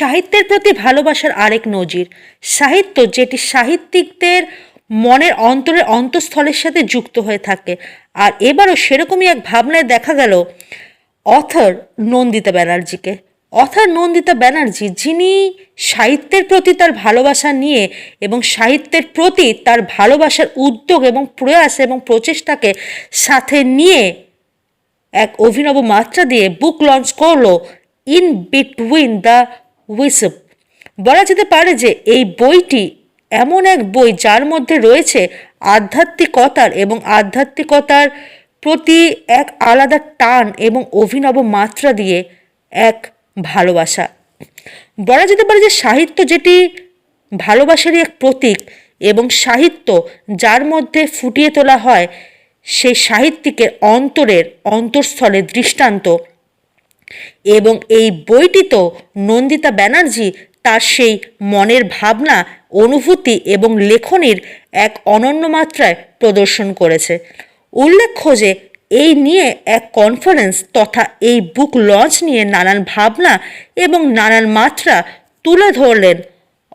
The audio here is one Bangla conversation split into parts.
সাহিত্যের প্রতি ভালোবাসার আরেক নজির। সাহিত্য যেটি সাহিত্যিকদের মনের অন্তরের অন্তঃস্থলের সাথে যুক্ত হয়ে থাকে। আর এবারও সেরকমই এক ভাবনায় দেখা গেল অথর নন্দিতা ব্যানার্জিকে। অথর নন্দিতা ব্যানার্জি যিনি সাহিত্যের প্রতি তার ভালোবাসা নিয়ে এবং সাহিত্যের প্রতি তার ভালোবাসার উদ্যোগ এবং প্রয়াস এবং প্রচেষ্টাকে সাথে নিয়ে এক অভিনব মাত্রা দিয়ে বুক লঞ্চ করল ইন বিটুইন দ্য উইসপ। বলা যেতে পারে যে এই বইটি এমন এক বই যার মধ্যে রয়েছে আধ্যাত্মিকতার এবং আধ্যাত্মিকতার প্রতি এক আলাদা টান এবং অভিনব মাত্রা দিয়ে এক ভালোবাসা। বলা যেতে পারে যে সাহিত্য যেটি ভালোবাসারই এক প্রতীক এবং সাহিত্য যার মধ্যে ফুটিয়ে তোলা হয় সেই সাহিত্যিকের অন্তরের অন্তঃস্থলের দৃষ্টান্ত এবং এই বইটি তো নন্দিতা ব্যানার্জি তার সেই মনের ভাবনা, অনুভূতি এবং লেখনীর এক অনন্য মাত্রায় প্রদর্শন করেছে। উল্লেখ্য যে এই নিয়ে এক কনফারেন্স তথা এই বুক লঞ্চ নিয়ে নানান ভাবনা এবং নানান মাত্রা তুলে ধরলেন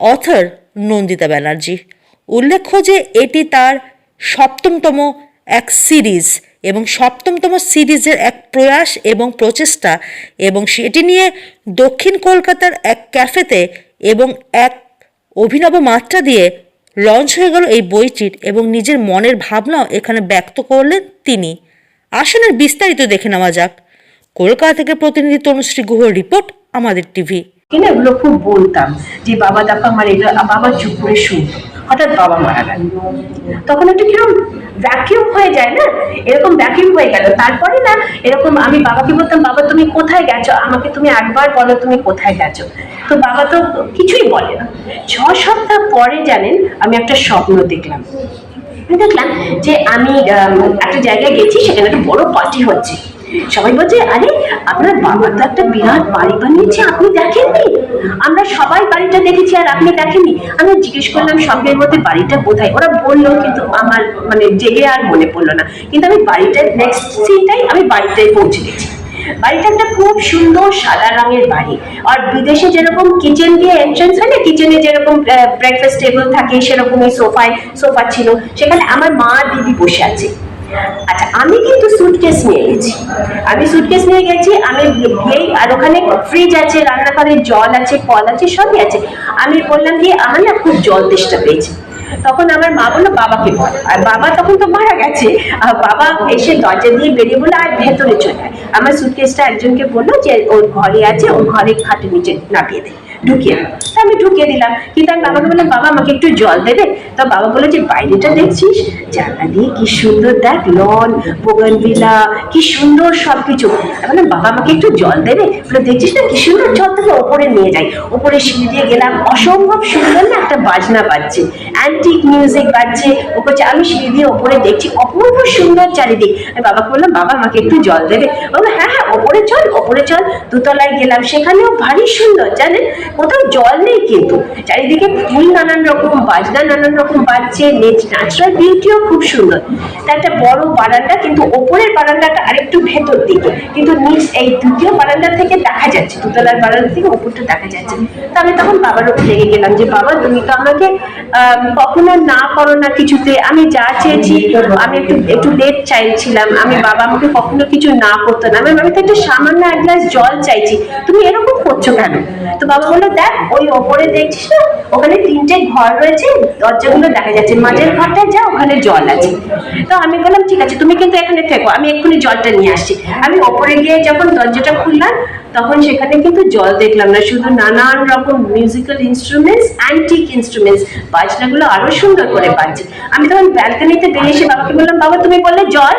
অথর নন্দিতা ব্যানার্জি। উল্লেখ্য যে এটি তার সপ্তমতম এক সিরিজ এবং সপ্তমতম সিরিজের এক প্রয়াস এবং প্রচেষ্টা এবং সেটি নিয়ে দক্ষিণ কলকাতার এক ক্যাফেতে এবং এক অভিনব মাত্রা দিয়ে লঞ্চ হয়ে গেল এই বইটির এবং নিজের মনের ভাবনাও এখানে ব্যক্ত করলেন তিনি। আসনের বিস্তারিত দেখে নেওয়া যাক। কলকাতা থেকে প্রতিনিধি তনুশ্রী গুহর রিপোর্ট আমাদের টিভি। এগুলো খুব বলতাম যে বাবা দেখো আমার এগুলো বাবা চুপ করে শুনতো। হঠাৎ বাবা মারা গেল। তখন একটু কীরকম ভ্যাকিউম হয়ে যায় না? এরকম ভ্যাকিউম হয়ে গেল। তারপরে না এরকম আমি বাবাকে বলতাম বাবা তুমি কোথায় গেছো? আমাকে তুমি একবার বলো তুমি কোথায় গেছো? তো বাবা তো কিছুই বলে না। ছ সপ্তাহ পরে জানেন আমি একটা স্বপ্ন দেখলাম। দেখলাম যে আম, একটা জায়গায় গেছি সেখানে একটা বড় পার্টি হচ্ছে। সবাই বলছে, আরে, আপনার বাবা তো একটা বিরাট বাড়ি বানিয়েছে, আপনি দেখেননি? আমরা সবাই বাড়িটা দেখেছি আর আপনি দেখেননি। আমি জিজ্ঞেস করলাম, স্বপ্নের মধ্যে বাড়িটা কোথায়? ওরা বলল, কিন্তু আমার মানে জেগে আর মনে পড়ল না। কিন্তু আমি বাড়িটার নেক্সট সিনটাই আমি বাড়িটায় পৌঁছে গেছি। বাড়িটা একটা খুব সুন্দর সাদা রঙের বাড়ি। আর বিদেশে যেরকম কিচেন দিয়ে এন্ট্রান্স হয় না কিচেনে যেরকম ব্রেকফাস্ট টেবিল থাকে, সেরকমই সোফায় সোফা ছিল। সেখানে আমার মা দিদি বসে আছে। আচ্ছা আমি কিন্তু সুটকেস নিয়ে গেছি। আমি সুটকেস নিয়ে গেছি, আমি গিয়েই আর ওখানে ফ্রিজ আছে জল আছে আছে, সবই আছে। আমি বললাম কি, আমার না খুব জল তেষ্টা পেয়েছে। তখন আমার মা বলল, বাবাকে বল। আর বাবা তখন তো মারা গেছে। আর বাবা এসে দরজা দিয়ে বেরিয়ে বলল, আর ভেতরে চলে আমার সুটকেসটা একজনকে বলল যে, ওর ঘরে আছে ওর ঘরে খাটের নিচে নাপিয়ে দেয় ঢুকিয়ে দাও আমি ঢুকিয়ে দিলাম। কিন্তু আমি বাবাকে বললাম, বাবা, আমাকে একটু জল দেবে তো বাবা বলল যে, বাইরেটা দেখছিস? জানলা দিয়ে কি সুন্দর দেখ, লন বোগানভিলা কি সুন্দর সব কিছু বললাম, বাবা, আমাকে একটু জল দেবে বলে, দেখছিস না কি সুন্দর? জল থেকে ওপরে নিয়ে যাই। ওপরে সিঁড়ি দিয়ে গেলাম। অসম্ভব সুন্দর না একটা বাজনা বাজছে। অ্যান্টিক মিউজিক বাজছে। ও বলছে আমি সিঁড়ি দিয়ে ওপরে দেখছি অপূর্ব সুন্দর চারিদিক। আমি বাবাকে বললাম, বাবা, আমাকে একটু জল দেবে বলল হ্যাঁ হ্যাঁ ওপরে চল। ওপরে চল দুতলায় গেলাম। সেখানেও ভারী সুন্দর জানেন? কোথাও জল নেই কিন্তু। চারিদিকে ফুল নানান রকম বাজনা নানান রকম বাজছে ন্যাচারাল বিউটিও খুব সুন্দর। তা একটা বড় বারান্দা কিন্তু ওপরের বারান্দাটা আরেকটু ভেতর দিকে। কিন্তু নিচ এই দ্বিতীয় বারান্দা থেকে দেখা যাচ্ছে দুতলার বারান্দা থেকে ওপরটা দেখা যাচ্ছে। তা আমি তখন বাবার উপর লেগে গেলাম যে বাবা তুমি তো আমাকে আম, কখনো না করো না কিছুতে। আমি যা চেয়েছি আমি একটু একটু লেট চাইছিলাম। আমি বাবা আমাকে কখনো কিছু না করতো না। আমি আমি তো একটা সামান্য এক গ্লাস জল চাইছি। তুমি এরকম করছ কেন? তো বাবা বলল, দেখ, ওই ওপরে দেখছিস না ওখানে তিনটে ঘর রয়েছে, দরজাগুলো দেখা যাচ্ছে। মাঝের ঘরটা যা, ওখানে জল আছে। তো আমি বললাম, ঠিক আছে, তুমি কিন্তু এখানে থেকো, আমি এক্ষুনি জলটা নিয়ে আসছি। আমি ওপরে গিয়ে যখন দরজাটা খুললাম তখন সেখানে কিন্তু জল দেখলাম না, শুধু নানান রকম মিউজিক্যাল ইনস্ট্রুমেন্টস অ্যান্টিক ইনস্ট্রুমেন্টস বাজনাগুলো আরও সুন্দর করে বাজছে। আমি তখন ব্যালকানিতে বেরিয়ে এসে বাবাকে বললাম, বাবা, তুমি বললে জল?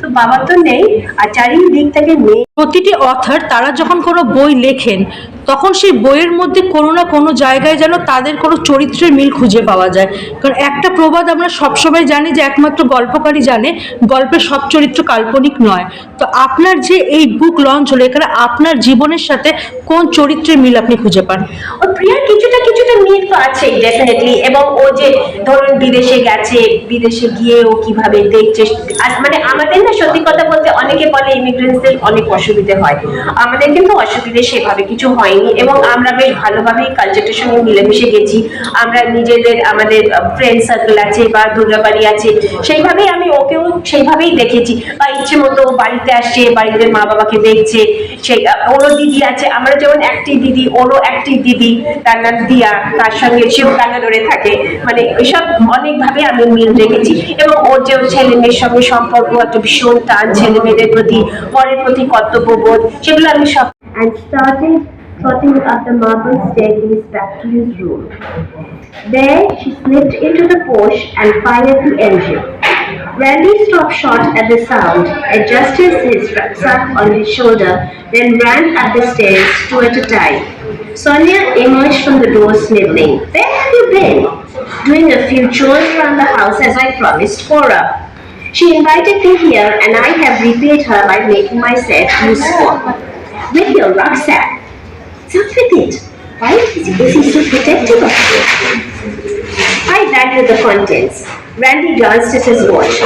তো বাবা তো নেই। আর চারিদিক থেকে নেই প্রতিটি অথার তারা যখন কোনো বই লেখেন তখন সেই বইয়ের মধ্যে কোনো না কোনো জায়গায় যেন তাদের কোনো চরিত্রের মিল খুঁজে পাওয়া যায়। কারণ একটা প্রবাদ আমরা সবসময় জানি যে একমাত্র গল্পকারী জানে গল্পের সব চরিত্র কাল্পনিক নয়। তো আপনার যে এই বুক লঞ্চ হলো, এখানে আপনার জীবনের সাথে কোন চরিত্রের মিল আপনি খুঁজে পান? ও প্রিয়ার কিছুটা কিছুটা মিল তো আছেই ডেফিনেটলি এবং ও যে ধরুন বিদেশে গেছে, বিদেশে গিয়ে ও কীভাবে দেখছে মানে আমাদের না সত্যি কথা বলতে অনেকে বলে ইমিগ্রেন্টসদের অনেক অসুবিধে হয়। আমাদের কিন্তু অসুবিধে সেভাবে কিছু হয়নি। এবং আমরা বেশ ভালোভাবেই কালচারটার সঙ্গে মিলেমিশে গেছি। আমরা নিজেদের, আমাদের ফ্রেন্ড সার্কেল আছে বা দুর্গাবাড়ি আছে, সেইভাবেই আমি ওকেও সেইভাবেই দেখেছি। বা ইচ্ছে মতো বাড়িতে আসছে, বাড়িতে মা বাবাকে দেখছে, সেই ওরও দিদি আছে, আমরা যেমন একটি দিদি, ওরও একটি দিদি, তার নাম দিয়া, তার সঙ্গে সেও ব্যাঙ্গালোরে থাকে। মানে এসব অনেকভাবে আমি মিল রেখেছি এবং ওর যে ছেলে মেয়ের সঙ্গে সম্পর্ক একটা ভীষণ টান ছেলে মেয়েদের প্রতি, পরের প্রতি কর্তব্যবোধ, সেগুলো আমি সব and started trotting up the marble staircase back to his room. There, she slipped into the Porsche and fired the engine. Randy stopped short at the sound, adjusted his rucksack on his shoulder, then ran up the stairs two at a time. Sonia emerged from the door sniveling. Where have you been? Doing a few chores around the house as I promised Cora. She invited me here and I have repaid her by making myself useful. With your rucksack. With it? Why is he, so protective of you? I value the contents. Randy glanced at his watch.